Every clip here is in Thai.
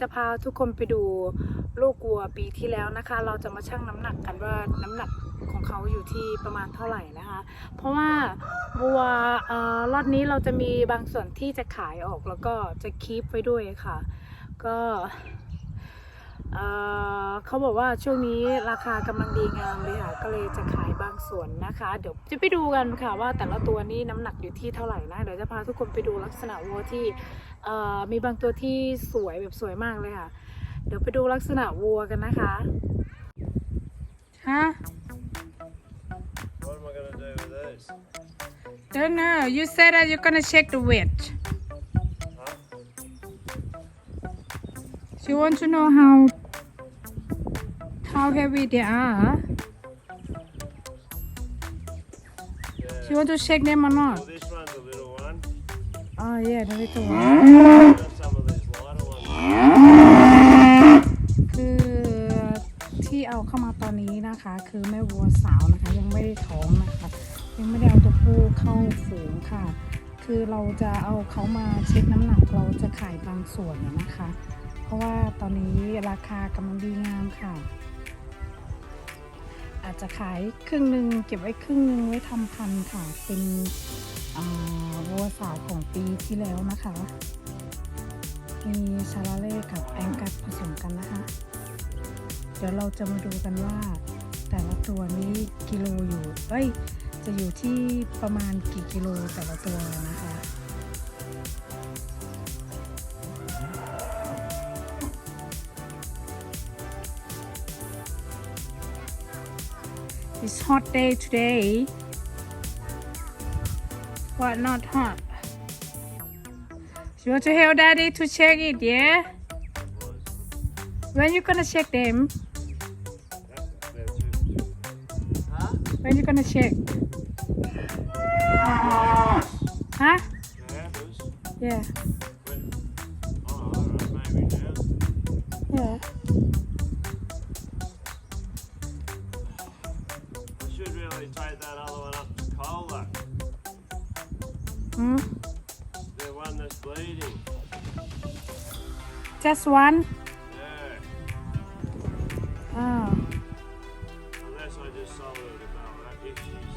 จะพาทุกคนไปดูลูกวัวปีที่แล้วนะคะ เราจะมาชั่งน้ำหนักกันว่าน้ำหนักของเขาอยู่ที่ประมาณเท่าไหร่นะคะ เพราะว่าวัวเอ่อรอดนี้เราจะมีบางส่วนที่จะขายออกแล้วก็จะคีปไว้ด้วยค่ะ ก็ เอ่อเขาบอกว่าช่วงนี้ราคากำลังดีงามเลยค่ะ ก็เลยจะขายบางส่วนนะคะ เดี๋ยวจะไปดูกันค่ะว่าแต่ละตัวนี้น้ำหนักอยู่ที่เท่าไหร่นะ เดี๋ยวจะพาทุกคนไปดูลักษณะวัวที่เอ่อมีบางตัวที่สวยแบบสวยมากเลยค่ะ เดี๋ยวไปดูลักษณะวัวกันนะคะ ฮะ What am I gonna do with these? Don't know. You said that you're gonna check the weight. Huh? She want to know how how heavy they are. She Yeah. want to check them or Well, not. this one's a little one. Oh yeah, the little one. Got some of these lighter ones. คือที่เอาเข้ามาตอนนี้นะคะ คือแม่วัวสาวนะคะ ยังไม่ได้ท้องนะคะ ยังไม่ได้เอาตัวผู้เข้าฝูงค่ะ คือเราจะเอาเขามาเช็คน้ำหนักเราจะขายบางส่วนอะนะคะ เพราะว่าตอนนี้ราคากำลังดีงามค่ะ อาจจะขายครึ่งหนึ่งเก็บไว้ครึ่งหนึ่งไว้ทำพันธุ์ค่ะ เป็นวัวสาวของปีที่แล้วนะคะ มีชาลาเล่กับแองกัสผสมกันนะคะ เดี๋ยวเราจะมาดูกันว่า แต่ละตัวนี้กิโลอยู่ เอ้ย จะอยู่ที่ประมาณกี่กิโลแต่ละตัวนะคะ It's hot day today. What not hot? You want to help daddy to check it, yeah? When you gonna check them? When you gonna check? Huh? Yeah. Yeah. The one that's bleeding. Just one? Yeah. Oh. Unless I just sold it about that issues.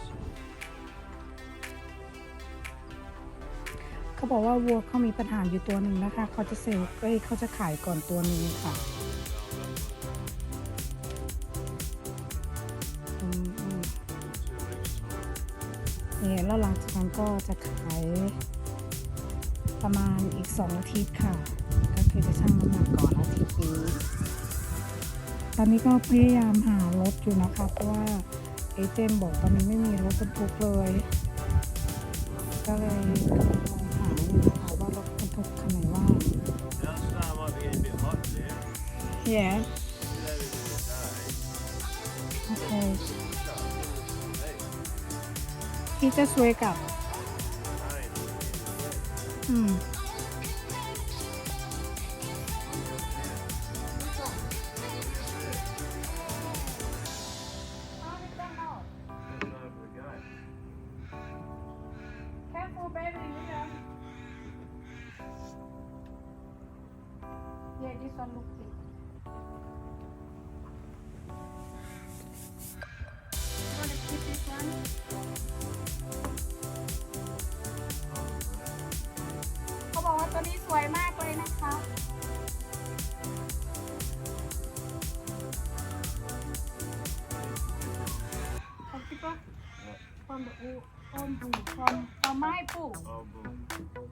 เขาบอกว่าวัวเขามีปัญหาอยู่ตัวหนึ่งนะคะ เขาจะเซลล์เอ้ยเขาจะขายก่อนตัวนี้ค่ะ แล้วหลังจากนั้นก็จะขายประมาณอีกสองอาทิตย์ค่ะ ก็คือจะชั่งน้ำหนักก่อนอาทิตย์นี้ ตอนนี้ก็พยายามหารถอยู่นะคะ เพราะว่าเอเจนต์บอกตอนนี้ไม่มีรถบรรทุกเลย ก็เลยกำลังมองหาอยู่นะคะว่ารถบรรทุกคันไหนว่าง Now the he just wake up today. อืม Coming over the gate. Careful, baby. Yeah. Yeah, this one looks วยมากเลยนะคะขอบคิดว่าปอมบูปอมบูปอมปอมไม้ปุ๋ม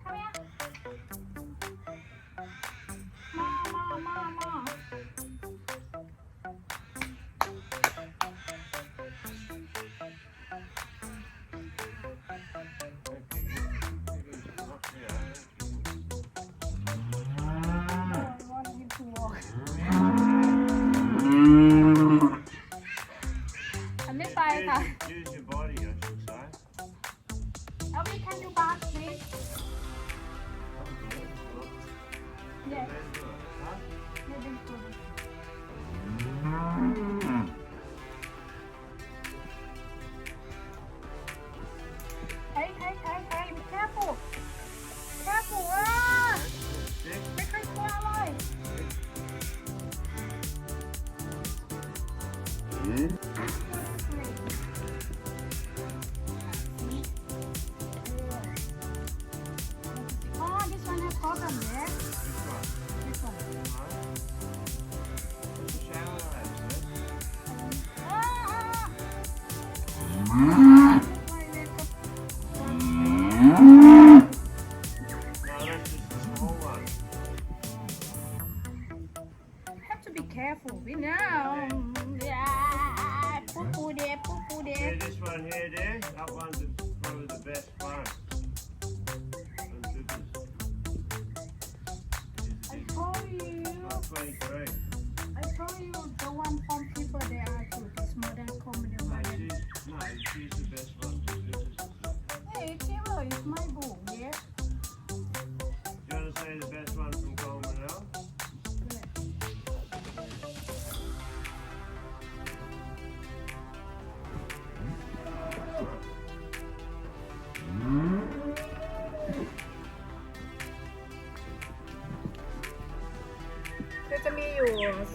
ทำไมอะมอมอมอมอ 네. 그러니까 Not 23. I told you the one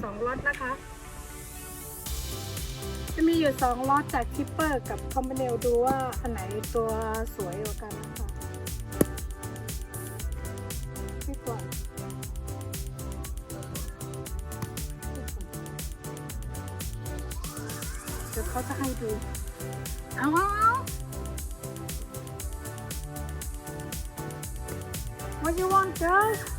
2ล็อตนะคะ จะมีอยู่ 2ล็อตจากคิปเปอร์กับคอมเบเนลดูว่าอันไหนตัวสวยกว่ากันนะคะนี่ก่อนเดี๋ยวเขาจะให้ดู เอาเอา What you want, girl?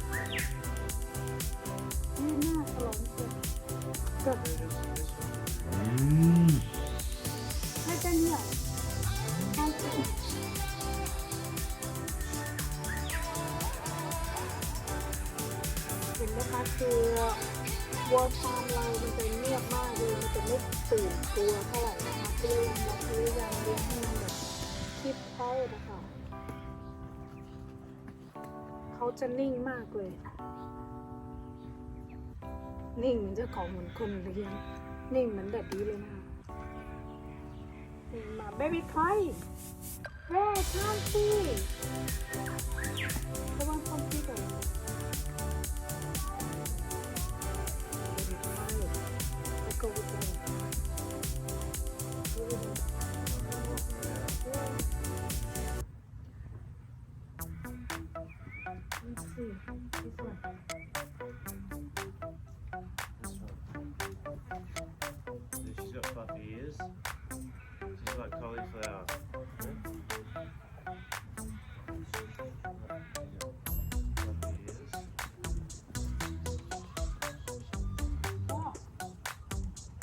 นไหมคะตัววัวฟาร์มเรา มันจะเงียบมากเลยมันจะไม่ตื่นตัวเท่าไหร่นะคะพยายามเราพยายามเลี้ยงให้มันแบบคิดเขานะคะเขาจะนิ่งมากเลย นิ่งเหมือนเจ้าของเหมือนคนเลี้ยงนิ่งเหมือนแบบนี้เลยนะคะมาเบบี้คอยเฮ้ยข้ามสิระวังความคิดก่อน ears.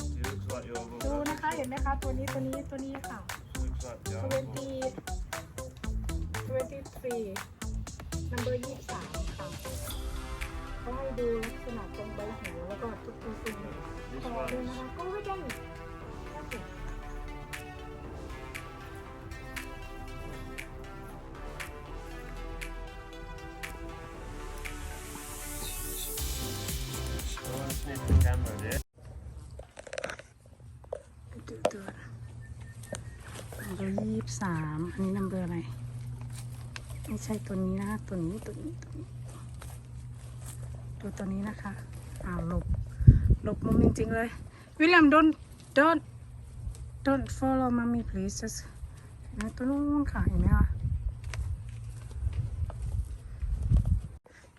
She looks like your ดู little นะคะเห็นไหมคะตัวนี้ตัวนี้ตัวนี้ค่ะ Looks like the 20 23 number 23ค่ะเขาให้ดูลักษณะตรงใบหูแล้วก็ทุกตัวตรงคอด้วยนะคะก็ไม่ได้ค I want to sniff the camera there. ดูตัวยี่สิบสามอันนี้นัมเบอร์อะไร ไม่ใช่ตัวนี้นะคะตัวนี้ตัวนี้ตัวนี้ ดูตัวนี้นะคะอ้าวหลบหลบมุมจริงๆเลยวิลเลียม don't don't don't follow mommy please just นะตัวนู้นค่ะเห็นไหมคะ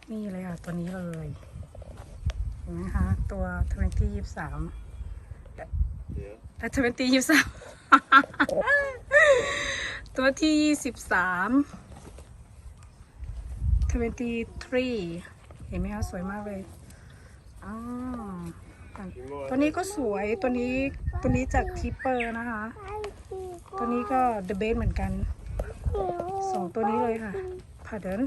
นี่เลยค่ะตัวนี้เลยเห็นไหมคะตัว20 23 Yeah. แต่ทเวนตี้ยี่สามตัวที่ยี่สิบสามทเวนตี้ทรี ห็นไหมคะสวยมากเลยอ๋อตัวนี้ก็สวยตัวนี้ตัวนี้จากทิปเปอร์นะคะ ตัวนี้ก็เดอะเบสเหมือนกันสองตัวนี้เลยค่ะพาเดิน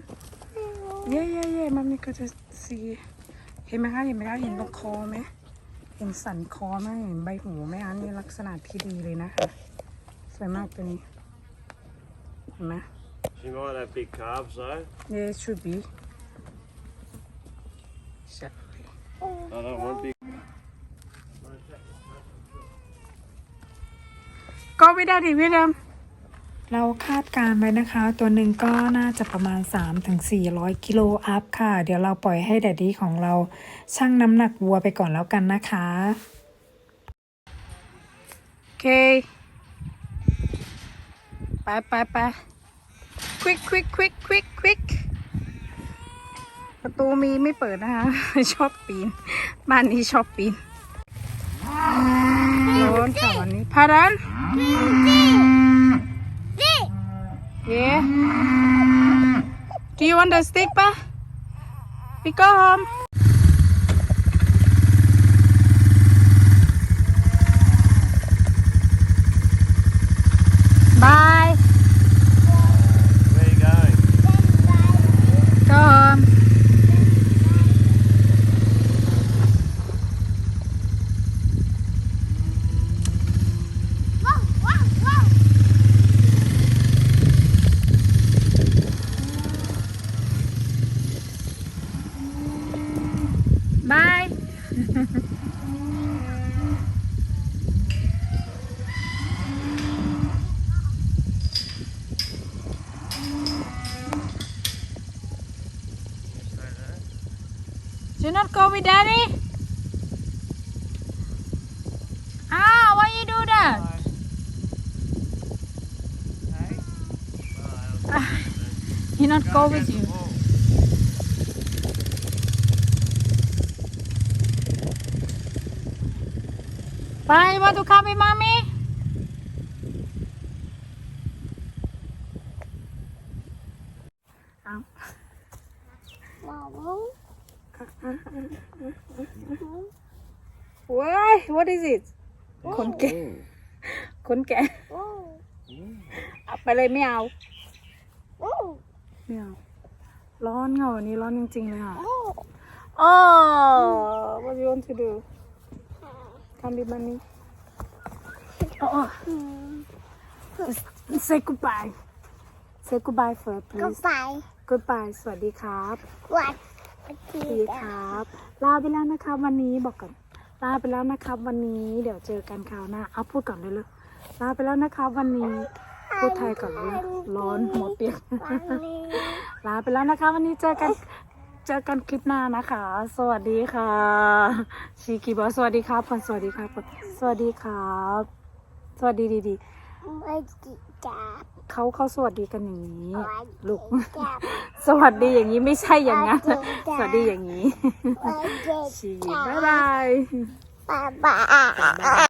เย่เย่เย่มันมีก็จะสีเห็นไหมคะเห็นไหมคะเห็นตรงคอไหมเห็นสันคอไหมเห็นใบหูไหมคะนี่ลักษณะที่ดีเลยนะคะสวยมากตัวนี้เห็นไหม She might have big calves though. Yeah it should be ใช่ I don't want big. ก็ไม่ได้ดิพี่ดำเราคาดการณ์ไว้นะคะ ตัวหนึ่งก็น่าจะประมาณ 3-400 กิโลอัพค่ะ เดี๋ยวเราปล่อยให้แดดดี้ของเราชั่งน้ำหนักวัวไปก่อนแล้วกันนะคะ โอเค ไปไปไป quick quick quick quick quick ประตูมีไม่เปิดนะคะ ชอบปีน บ้านนี้ชอบปีนโดนค่ะวันนี้พารันเย่ Do you want the stick ปะพี่ก้อม With daddy? Ah, why you do that? He not go with you. Bye, want to come with mommy? What is it? คนแก่คนแก่เอาไปเลยไม่เอาไม่เอาร้อนเหงาวันนี้ร้อนจริงๆเลยค่ะ Oh, what do you want to do? Come with mommy. Oh, oh. say goodbye. Say goodbye first, ก็ please. ไป Goodbye สวัสดีครับวัดสวัสดีครับ ลาไปแล้วนะครับวันนี้บอกก่อน ลาไปแล้วนะครับ วันนี้เดี๋ยวเจอกันคราวหน้าเอาพูดก่อนเลยเลยลาไปแล้วนะครับ วันนี้พูดไทยก่อนเลยร้อนหัวเปียกลาไปแล้วนะคะ วันนี้เจอกันเจอกันคลิปหน้านะคะ สวัสดีค่ะชีกีบอสวัสดีครับก่อนสวัสดีครับสวัสดีครับ สวัสดีดีไม่จิจับ เขาเขาสวัสดีกันอย่างนี้วัดลูกจับสวัสดีอย่างนี้ไม่ใช่อย่างนั้น สวัสดีอย่างนี้วัดชีจับ๊ายบายบบ๊ายบาย